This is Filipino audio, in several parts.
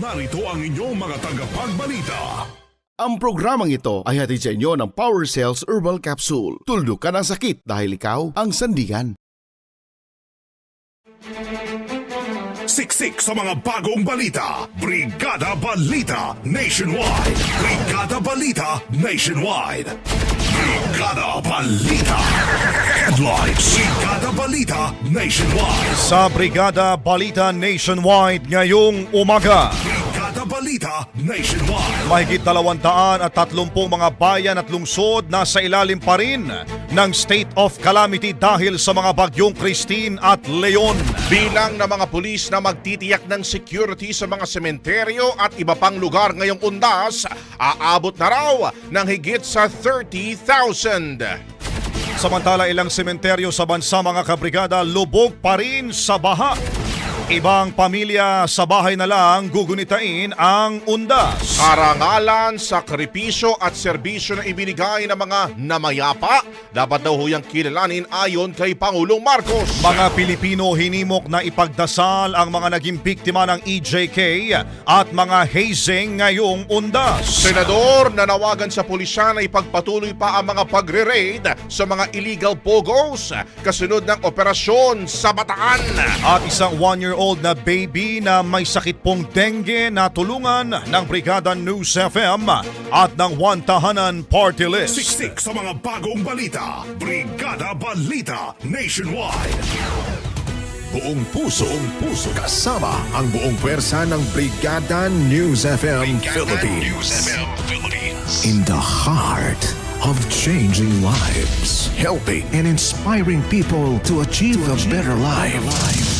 narito ang inyong mga tagapagbalita. Ang programang ito ay hatid sa inyo ng Power Cells Herbal Capsule. Tuldok ka ng sakit dahil ikaw ang sandigan. Siksik sa mga bagong balita. Brigada Balita Nationwide. Brigada Balita Nationwide. Brigada Balita. Headlines. Brigada Balita Nationwide. Sa Brigada Balita Nationwide ngayong umaga. Balita Nationwide. Mahigit dalawandaan at tatlumpong mga bayan at lungsod nasa ilalim pa rin ng state of calamity dahil sa mga bagyong Christine at Leon. Bilang ng mga pulis na magtitiyak ng security sa mga sementeryo at iba pang lugar ngayong undas, aabot na raw ng higit sa 30,000. Samantala ilang sementeryo sa bansa mga kabrigada lubog pa rin sa baha. Ibang pamilya sa bahay na lang gugunitain ang undas. Karangalan, sakripisyo at serbisyo na ibinigay ng mga namayapa, dapat daw huyang kilalanin ayon kay Pangulong Marcos. Mga Pilipino hinimok na ipagdasal ang mga naging biktima ng EJK at mga hazing ngayong undas. Senador, nanawagan sa pulisya na ipagpatuloy pa ang mga pagre-raid sa mga illegal pogos kasunod ng operasyon sa Bataan. At isang one-year-old na baby na may sakit pong dengue na tulungan ng Brigada News FM at ng One Tahanan Party List. Siksik sa mga bagong balita. Brigada Balita Nationwide. Buong puso, buong puso kasama ang buong pwersa ng Brigada News FM Philippines. In the heart of changing lives, helping and inspiring people to achieve a better life.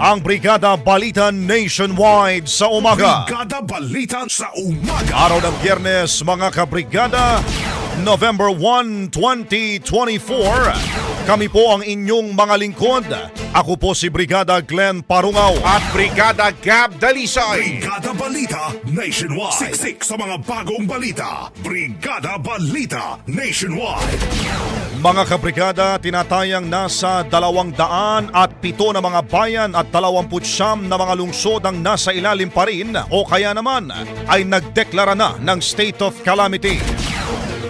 ang Brigada Balita Nationwide sa umaga. Brigada Balita sa umaga. Araw ng Biyernes, mga kabrigada, November 1, 2024. Kami po ang inyong mga lingkod, Ako po si Brigada Glenn Parungaw. At Brigada Gab Dalisay. Brigada Balita Nationwide. Siksik sa mga bagong balita. Brigada Balita Nationwide. Mga kabrigada, tinatayang nasa dalawang daan at pito na mga bayan at dalawamput siyam na mga lungsod ang nasa ilalim pa rin o kaya naman ay nagdeklara na ng state of calamity.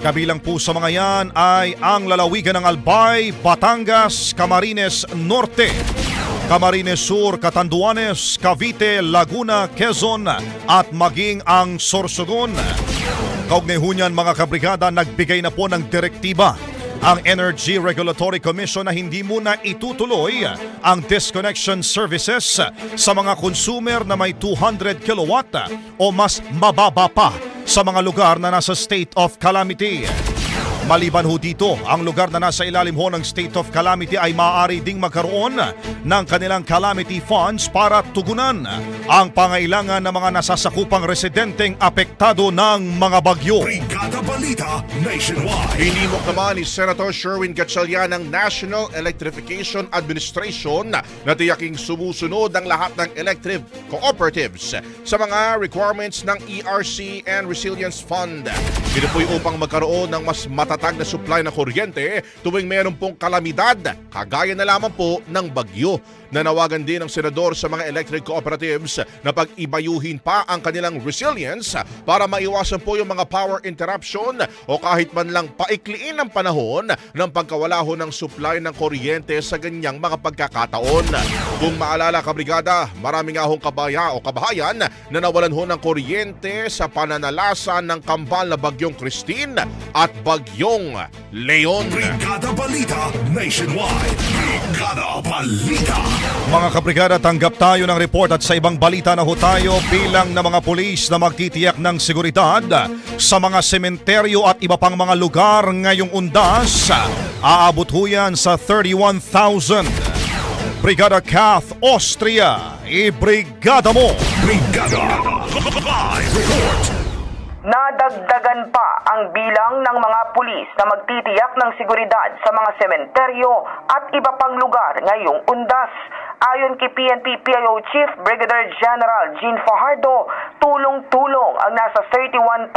Kabilang po sa mga yan ay ang lalawigan ng Albay, Batangas, Camarines Norte, Camarines Sur, Catanduanes, Cavite, Laguna, Quezon at maging ang Sorsogon. Kaugnay ho niyan mga kabrigada, nagbigay na po ng direktiba ang Energy Regulatory Commission na hindi muna itutuloy ang disconnection services sa mga consumer na may 200 kilowatt o mas mababa pa sa mga lugar na nasa state of calamity. Maliban ho dito, ang lugar na nasa ilalim ho ng state of calamity ay maaari ding magkaroon ng kanilang calamity funds para tugunan ang pangailangan ng mga nasasakupang residenteng apektado ng mga bagyo. Brigada Balita Nationwide. Hinimok naman ni Senator Sherwin Gatchalian ng National Electrification Administration na tiyaking sumusunod ang lahat ng electric cooperatives sa mga requirements ng ERC and Resilience Fund. Ito po'y upang magkaroon ng mas matatag na supply ng kuryente tuwing mayroon pong kalamidad, kagaya na lamang po ng bagyo. Nanawagan din ng senador sa mga electric cooperatives na pag-ibayuhin pa ang kanilang resilience para maiwasan po yung mga power interruption o kahit man lang paikliin ang panahon ng pagkawala ho ng supply ng kuryente sa ganyang mga pagkakataon. Kung maalala kabrigada, marami nga hong kabaya o kabahayan na nawalan ho ng kuryente sa pananalasa ng kambal na bagyong Christine at bagyong Leon. Brigada Balita Nationwide. Brigada Balita. Mga kabrigada, tanggap tayo ng report at sa ibang balita na ho tayo bilang na mga pulis na magtitiyak ng seguridad sa mga sementeryo at iba pang mga lugar ngayong undas. Aabot ho yan sa 31,000. Brigada Kath Austria, ibrigada mo! Brigada. Live report. Nadagdagan pa ang bilang ng mga pulis na magtitiyak ng seguridad sa mga sementeryo at iba pang lugar ngayong undas. Ayon kay PNP PIO Chief Brigadier General Jean Fajardo, tulong-tulong ang nasa 31,000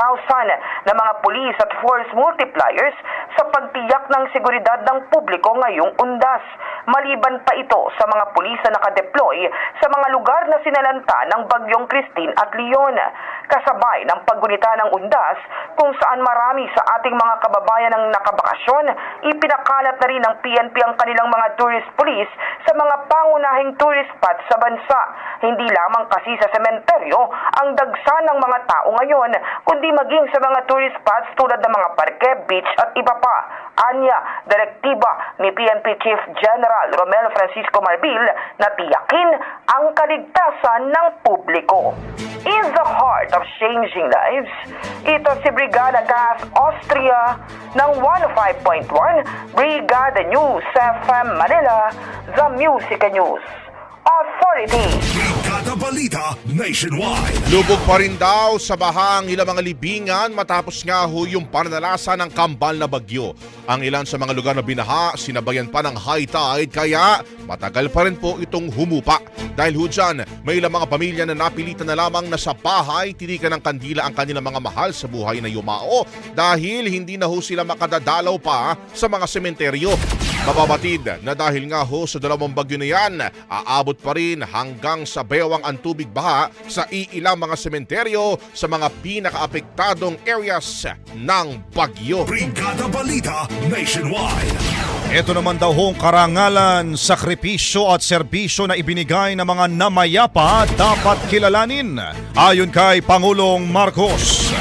na mga pulis at force multipliers sa pagtiyak ng seguridad ng publiko ngayong undas. Maliban pa ito sa mga pulis na nakadeploy sa mga lugar na sinalanta ng bagyong Christine at Leon. Kasabay ng paggunita ng undas kung saan marami sa ating mga kababayan ang nakabakasyon, ipinakalat na rin ng PNP ang kanilang mga tourist police sa mga pangunahing tourist spots sa bansa. Hindi lamang kasi sa sementeryo ang dagsa ng mga tao ngayon, kundi maging sa mga tourist spots tulad ng mga parke, beach at iba pa. Anya, direktiba ni PNP Chief General Romel Francisco Marbil na tiyakin ang kaligtasan ng publiko. In the heart of changing lives, ito si Brigada Gas Austria ng 105.1 Brigada News FM Manila, The Music News Authority. Balita Nationwide. Lubog pa rin daw sa bahang ilang mga libingan matapos nga ho yung pananalasa ng kambal na bagyo. Ang ilan sa mga lugar na binaha, sinabayan pa ng high tide kaya matagal pa rin po itong humupa. Dahil ho dyan, may ilang mga pamilya na napilitan na lamang na sa bahay tinikan ng kandila ang kanilang mga mahal sa buhay na yumao dahil hindi na ho sila makadadalaw pa sa mga sementeryo. Mababatid na dahil nga ho sa dalawang bagyo na yan, aabot pa rin hanggang sa bewang ang tubig baha sa iilang mga sementeryo sa mga pinakaapektadong areas ng bagyo. Brigada Balita Nationwide. Ito naman daw hong karangalan, sakripisyo at serbisyo na ibinigay ng mga namayapa dapat kilalanin. Ayon kay Pangulong Marcos.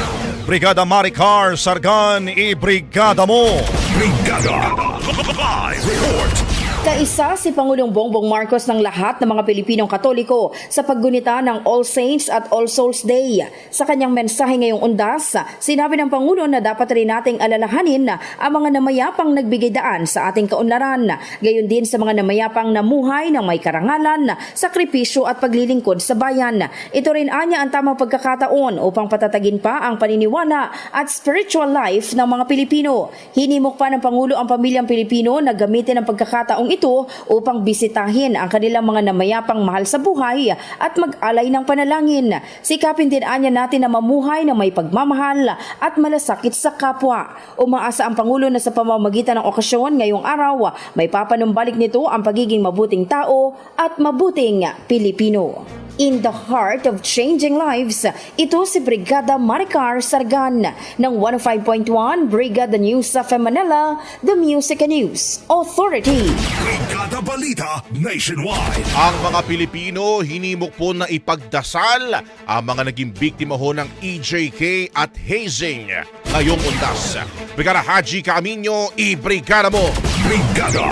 Brigada Maricar Sargan, i-brigada mo! Brigada. Live report. Kaisa si Pangulong Bongbong Marcos ng lahat ng mga Pilipinong Katoliko sa paggunita ng All Saints at All Souls Day. Sa kanyang mensahe ngayong undas, sinabi ng Pangulo na dapat rin nating alalahanin ang mga namayapang nagbigay daan sa ating kaunlaran. Gayon din sa mga namayapang namuhay ng may karangalan, sakripisyo at paglilingkod sa bayan. Ito rin anya ang tamang pagkakataon upang patatagin pa ang paniniwala at spiritual life ng mga Pilipino. Hinimok pa ng Pangulo ang pamilyang Pilipino na gamitin ang pagkakataong ito upang bisitahin ang kanilang mga namayapang mahal sa buhay at mag-alay ng panalangin. Sikapin din anya natin na mamuhay na may pagmamahal at malasakit sa kapwa. Umaasa ang Pangulo na sa pamamagitan ng okasyon ngayong araw, may papanumbalik nito ang pagiging mabuting tao at mabuting Pilipino. In the heart of changing lives, ito si Brigada Maricar Sargan ng 105.1 Brigada News sa Manila, The Music and News Authority. Brigada Balita Nationwide. Ang mga Pilipino hinimok po na ipagdasal ang mga naging biktima ho ng EJK at hazing ngayong undas. Brigada Haji Camino, i-brigada mo! Brigada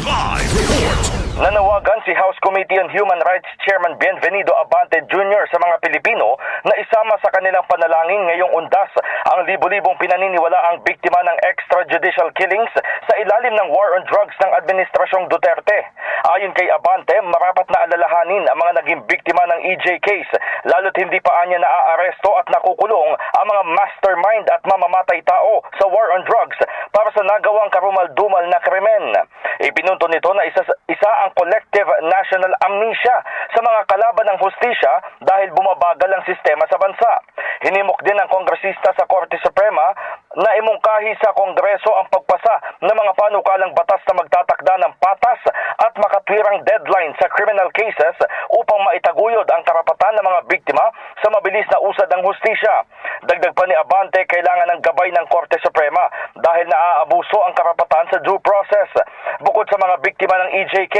Live Report. Nanawagan si House Committee on Human Rights Chairman Bienvenido Abante Jr. sa mga Pilipino na isama sa kanilang panalangin ngayong undas ang libo-libong pinaniniwala ang biktima ng extrajudicial killings sa ilalim ng war on drugs ng Administrasyong Duterte. Ayon kay Abante, marapat na alalahanin ang mga naging biktima ng EJ case lalo't hindi pa anya naaaresto at nakukulong ang mga mastermind at mamamatay tao sa war on drugs para sa nagawang karumal-dumal na krimen. Ipinunto nito na isa, isa ang collective national amnesia sa mga kalaban ng hustisya dahil bumabagal ang sistema sa bansa. Hinimok din ng kongresista sa Korte Suprema na imungkahi sa Kongreso ang pagpasa ng mga panukalang batas na magtatakda ng patas at makatwirang deadline sa criminal cases upang maitaguyod ang karapatan ng mga biktima sa mabilis na usad ng hustisya. Dagdag pa ni Abante, kailangan ng gabay ng Korte Suprema dahil naaabuso ang karapatan sa due process. Bukod sa mga biktima ng EJK,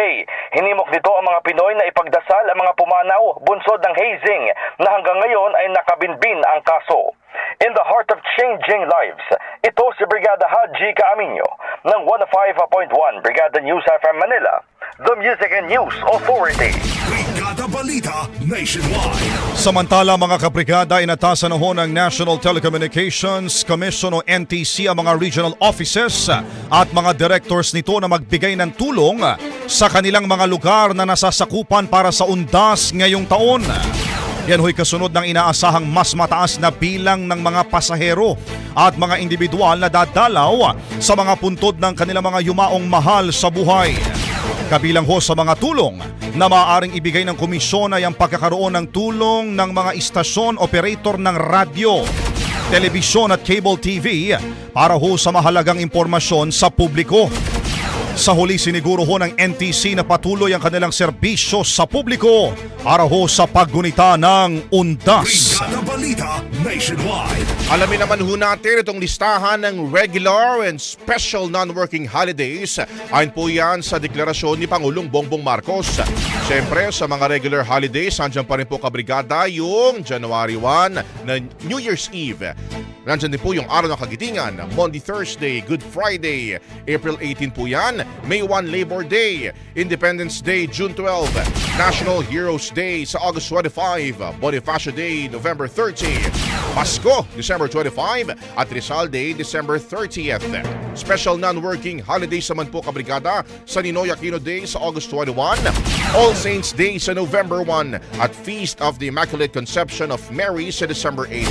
hinimok nito ang mga Pinoy na ipagdasal ang mga pumanaw bunsod ng hazing na hanggang ngayon ay nakabinbin ang kaso. In the heart of changing lives, ito si Brigada Haji Caaminyo ng 105.1 Brigada News FM Manila, the Music and News Authority. Brigada Balita Nationwide. Samantala mga kabrigada, inatasan na ho ng National Telecommunications Commission o NTC ang mga regional offices at mga directors nito na magbigay ng tulong sa kanilang mga lugar na nasasakupan para sa undas ngayong taon. Yan ho'y kasunod ng inaasahang mas mataas na bilang ng mga pasahero at mga individual na dadalaw sa mga puntod ng kanilang mga yumaong mahal sa buhay. Kabilang ho sa mga tulong na maaaring ibigay ng komisyon ay ang pagkakaroon ng tulong ng mga istasyon operator ng radyo, telebisyon at cable TV para ho sa mahalagang impormasyon sa publiko. Sa huli siniguro ho ng NTC na patuloy ang kanilang serbisyo sa publiko para ho sa paggunita ng undas. Brigada Balita Nationwide. Alamin naman ho natin itong listahan ng regular and special non-working holidays. Ayon po yan sa deklarasyon ni Pangulong Bongbong Marcos. Siyempre, sa mga regular holidays, andyan pa rin po kabrigada yung January 1 na New Year's Eve. Nandyan din po yung araw ng kagitingan, Monday, Thursday, Good Friday, April 18 po yan, May 1 Labor Day, Independence Day, June 12, National Heroes Day sa August 25, Bonifacio Day, November 30, Pasko, December 25, at Rizal Day, December 30th. Special non-working holidays naman po kabrigada sa Ninoy Aquino Day sa August 21, All Saints Day sa November 1, at Feast of the Immaculate Conception of Mary sa December 8.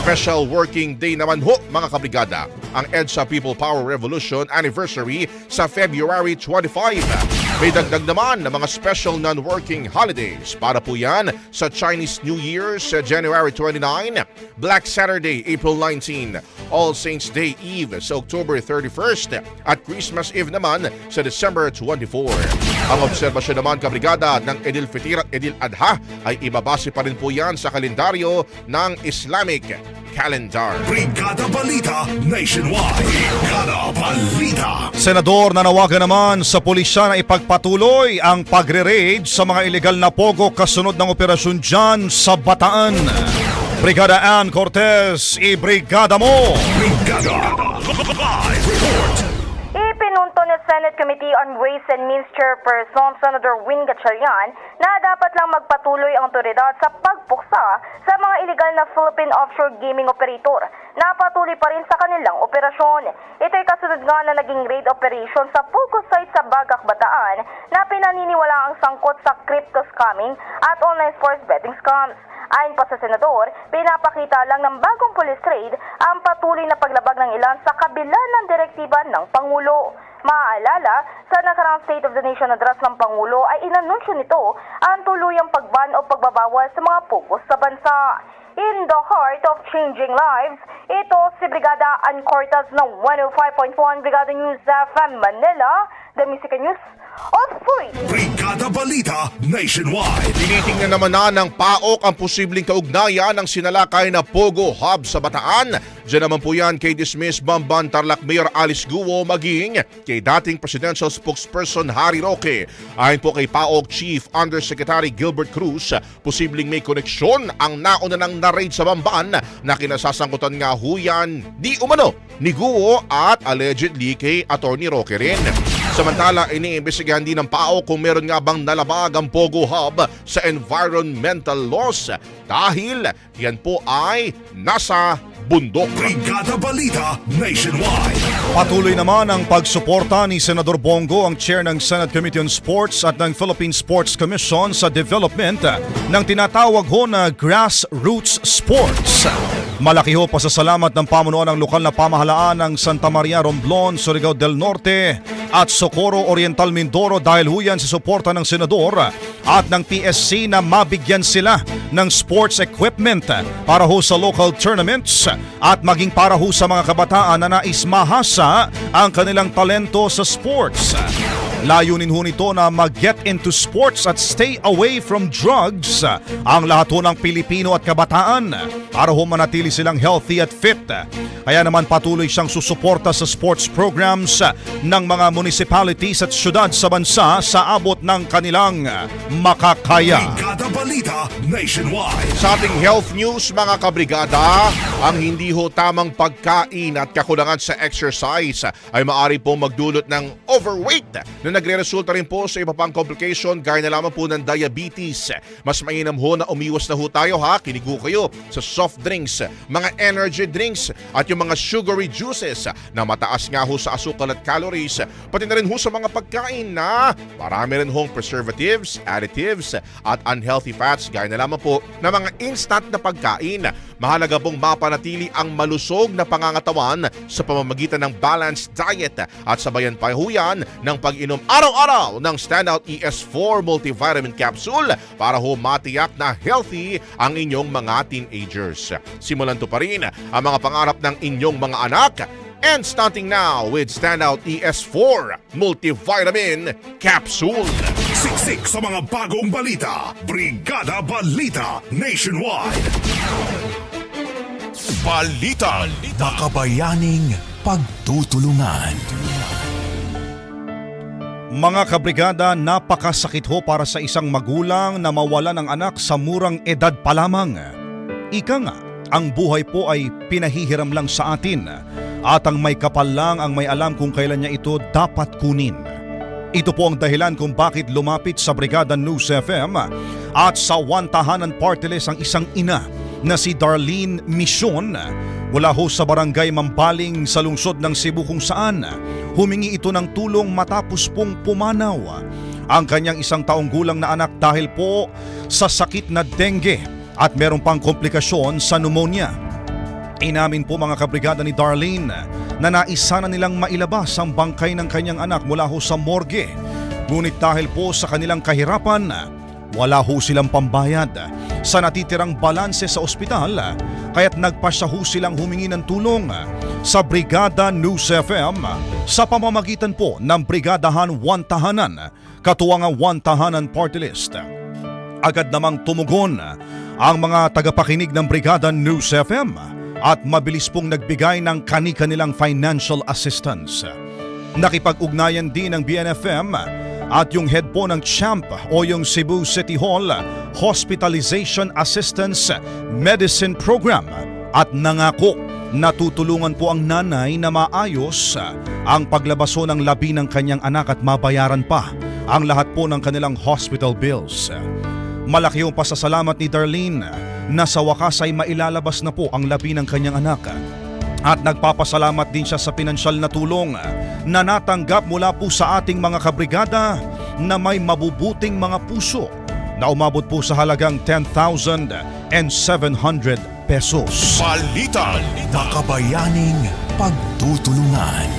Special working day naman ho mga kabrigada ang EDSA People Power Revolution Anniversary sa February 25. May dagdag naman ng mga special non-working holidays para po yan sa Chinese New Year sa January 29, Black Saturday April 19, All Saints Day Eve sa October 31st at Christmas Eve naman sa December 24. Ang obserbasyon naman kabrigada ng Edil Fitir at Edil Adha ay ibabase pa rin po yan sa kalendaryo ng Islamic calendar. Brigada Balita Nationwide. Brigada Balita. Senador nanawagan naman sa pulisya na ipagpatuloy ang pagre-raid sa mga ilegal na pogo kasunod ng operasyon dyan sa Bataan. Brigada Ann Cortez, i-brigada mo! Brigada Live Report. Ni Senate Committee on Ways and Means Chairperson Senator Win Gatchalian na dapat lang magpatuloy ang otoridad sa pagpuksa sa mga illegal na Philippine offshore gaming operator na patuloy pa rin sa kanilang operasyon. Ito'y kasunod nga na naging raid operation sa Pogo site sa Bagak, Bataan na pinaniniwala ang sangkot sa crypto scamming at online sports betting scams. Ayon pa sa senador, pinapakita lang ng bagong police raid ang patuloy na paglabag ng ilan sa kabila ng direktiba ng Pangulo. Maaalala, sa nakarang State of the Nation address ng Pangulo ay inanunsyo nito ang tuluyang pagban o pagbabawal sa mga pugos sa bansa. In the heart of changing lives, ito si Brigada Ann Cortez ng 105.1 Brigada News FM Manila, the Music News Authority. Brigada Balita Nationwide. Tinitingnan naman na ng PAOK ang posibleng kaugnayan ng sinalakay na Pogo Hub sa Bataan. Diyan naman po yan kay dismiss Bamban Tarlac Mayor Alice Guo maging kay dating presidential spokesperson Harry Roque. Ayon po kay PAOK Chief Undersecretary Gilbert Cruz, posibleng may koneksyon ang nauna ng na-raid sa Bamban na kinasasangkutan nga huyan di umano ni Guo at allegedly kay Attorney Roque rin. Samantala, iniimbestigahan din ng PAO kung meron nga bang nalabag ang Pogo Hub sa environmental laws. Dahil yan po ay nasa bundok. Brigada Balita Nationwide. Patuloy naman ang pagsuporta ni Senador Bongo, ang chair ng Senate Committee on Sports at ng Philippine Sports Commission sa development ng tinatawag ho na grassroots sports. Malaki ho pasasalamat ng pamunuan ng lokal na pamahalaan ng Santa Maria Romblon, Surigao del Norte at Socorro Oriental Mindoro dahil ho yan sa suporta ng senador at ng PSC na mabigyan sila ng sports equipment para ho sa local tournaments at maging para ho sa mga kabataan na nais mahasa ang kanilang talento sa sports. Layunin ho nito na mag-get into sports at stay away from drugs ang lahat ho ng Pilipino at kabataan para ho manatili silang healthy at fit. Kaya naman patuloy siyang susuporta sa sports programs ng mga municipalities at syudad sa bansa sa abot ng kanilang makakaya. Brigada Balita Nationwide. Sa ating health news mga kabrigada, ang hindi ho tamang pagkain at kakulangan sa exercise ay maari pong magdulot ng overweight na nagre-resulta rin po sa iba pang complication gaya na lamang po ng diabetes. Mas mainam ho na umiwas na ho tayo ha, kinigo kayo sa soft drinks, mga energy drinks at yung mga sugary juices na mataas nga ho sa asukal at calories, pati na rin ho sa mga pagkain na marami rin hong preservatives, additives at unhealthy fats gaya na lamang po na mga instant na pagkain. Mahalaga pong mapanatili ang malusog na pangangatawan sa pamamagitan ng balanced diet at sabayan pa ho yan ng pag-inom araw-araw ng Standout ES4 Multivitamin Capsule para ho matiyak na healthy ang inyong mga teenagers. Simulan to pa rin ang mga pangarap ng inyong mga anak and starting now with Standout ES4 Multivitamin Capsule. Siksik sa mga bagong balita. Brigada Balita Nationwide. Balita. Makabayaning pagtutulungan. Mga kabrigada, napakasakit ho para sa isang magulang na mawala ng anak sa murang edad pa lamang. Ika nga, ang buhay po ay pinahihiram lang sa atin at ang may kapal lang ang may alam kung kailan niya ito dapat kunin. Ito po ang dahilan kung bakit lumapit sa Brigada News FM at sa One Tahanan Party ang isang ina na si Darlene Mission mula ho sa barangay Mambaling sa lungsod ng Cebu kung saan humingi ito ng tulong matapos pong pumanaw ang kanyang isang taong gulang na anak dahil po sa sakit na dengue at meron pang komplikasyon sa pneumonia. Inamin po mga kabrigada ni Darlene na naisa na nilang mailabas ang bangkay ng kanyang anak mula ho sa morgue. Ngunit dahil po sa kanilang kahirapan, wala ho silang pambayad sa natitirang balanse sa ospital kaya't nagpasya ho silang humingi ng tulong sa Brigada News FM sa pamamagitan po ng Brigadahan One Tahanan, katuwang ang One Tahanan Party List. Agad namang tumugon ang mga tagapakinig ng Brigada News FM at mabilis pong nagbigay ng kani-kanilang financial assistance. Nakipag-ugnayan din ng BNFM at yung head po ng CHAMP o yung Cebu City Hall Hospitalization Assistance Medicine Program at nangako na tutulungan po ang nanay na maayos ang paglabaso ng labi ng kanyang anak at mabayaran pa ang lahat po ng kanilang hospital bills. Malaki yung pasasalamat ni Darlene na sa wakas ay mailalabas na po ang labi ng kanyang anak. At nagpapasalamat din siya sa pinansyal na tulong na natanggap mula po sa ating mga kabrigada na may mabubuting mga puso na umabot po sa halagang 10,700 pesos. Balita. Makabayaning pagtutulungan.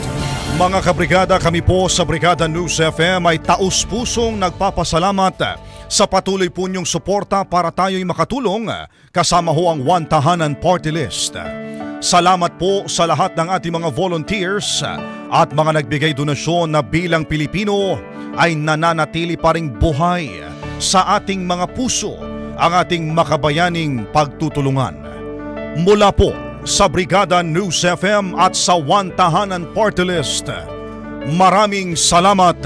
Mga kabrigada, kami po sa Brigada News FM ay taus-pusong nagpapasalamat sa patuloy po niyong suporta para tayo'y makatulong kasama ho ang One Tahanan Party List. Salamat po sa lahat ng ating mga volunteers at mga nagbigay donasyon na bilang Pilipino ay nananatili pa ring buhay sa ating mga puso ang ating makabayaning pagtutulungan. Mula po sa Brigada News FM at sa One Tahanan Party List. Maraming salamat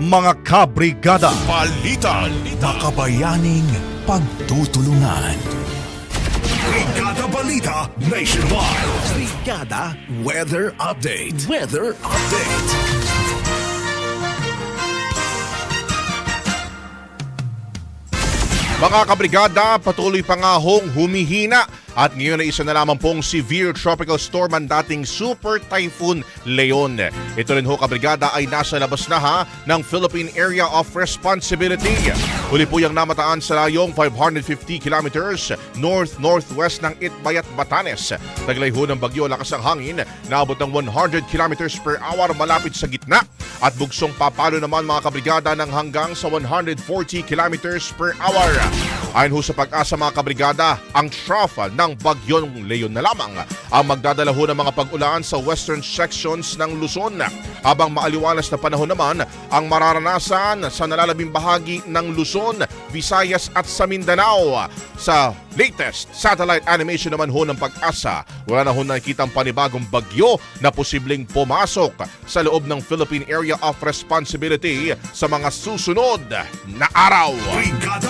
mga kabrigada. Balita. Makabayaning pagtutulungan. Brigada Balita Nationwide. Brigada Weather Update. Weather Update. Mga kabrigada, patuloy pa nga hong humihina at ngayon ay isa na lamang pong severe tropical storm ang dating Super Typhoon Leon. Ito rin ho kabrigada ay nasa labas na ha ng Philippine Area of Responsibility. Huli po yung namataan sa layong 550 kilometers north-northwest ng Itbayat, Batanes. Taglay ho ng bagyo lakas ang hangin, naabot ng 100 kilometers per hour malapit sa gitna at bugsong papalo naman mga kabrigada ng hanggang sa 140 kilometers per hour. Ayon ho sa pag-asa mga kabrigada, ang trough ng bagyong Leon na lamang ang magdadala ho ng mga pag-ulan sa western sections ng Luzon. Habang maaliwalas na panahon naman ang mararanasan sa nalalabing bahagi ng Luzon, Visayas at sa Mindanao. Sa latest satellite animation naman ho ng pag-asa, wala na ho nakikita ang panibagong bagyo na posibleng pumasok sa loob ng Philippine Area of Responsibility sa mga susunod na araw. Brigada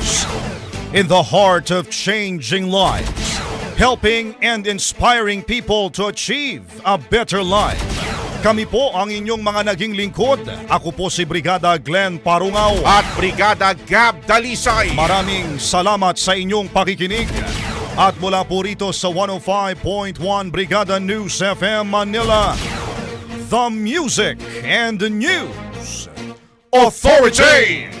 In the heart of changing lives, helping and inspiring people to achieve a better life. Kami po ang inyong mga naging lingkod. Ako po si Brigada Glenn Parungaw. At Brigada Gab Dalisay. Maraming salamat sa inyong pakikinig. At mula po rito sa 105.1 Brigada News FM Manila, the music and the news authority.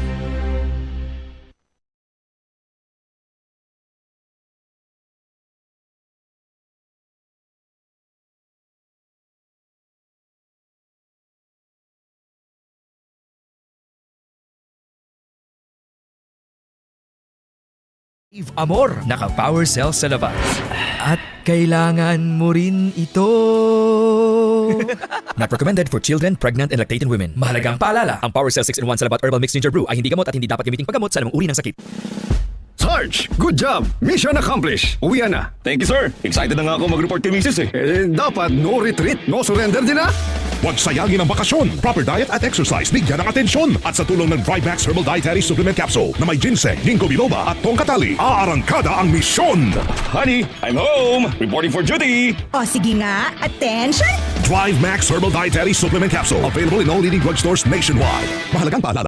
Eve Amor, naka-power cell sa labas. At kailangan mo rin ito. Not recommended for children, pregnant, and lactating women. Mahalagang paalala, ang Power Cell 6-in-1 Salabat Herbal Mixed Ginger Brew ay hindi gamot at hindi dapat gamiting paggamot sa anumang uri ng sakit. Sarge, good job! Mission accomplished. Uwi na. Thank you, sir. Excited na nga ako mag-report kay Mrs. eh. Eh, dapat no retreat, no surrender din ah. Huwag sayangin ang bakasyon. Proper diet at exercise bigyan ng atensyon. At sa tulong ng Drive Max Herbal Dietary Supplement Capsule na may ginseng, ginkgo biloba at tongkatali, aarangkada ang misyon. Honey, I'm home. Reporting for duty. O sige nga, attention! Drive Max Herbal Dietary Supplement Capsule. Available in all leading drugstores nationwide. Mahalagang paalala.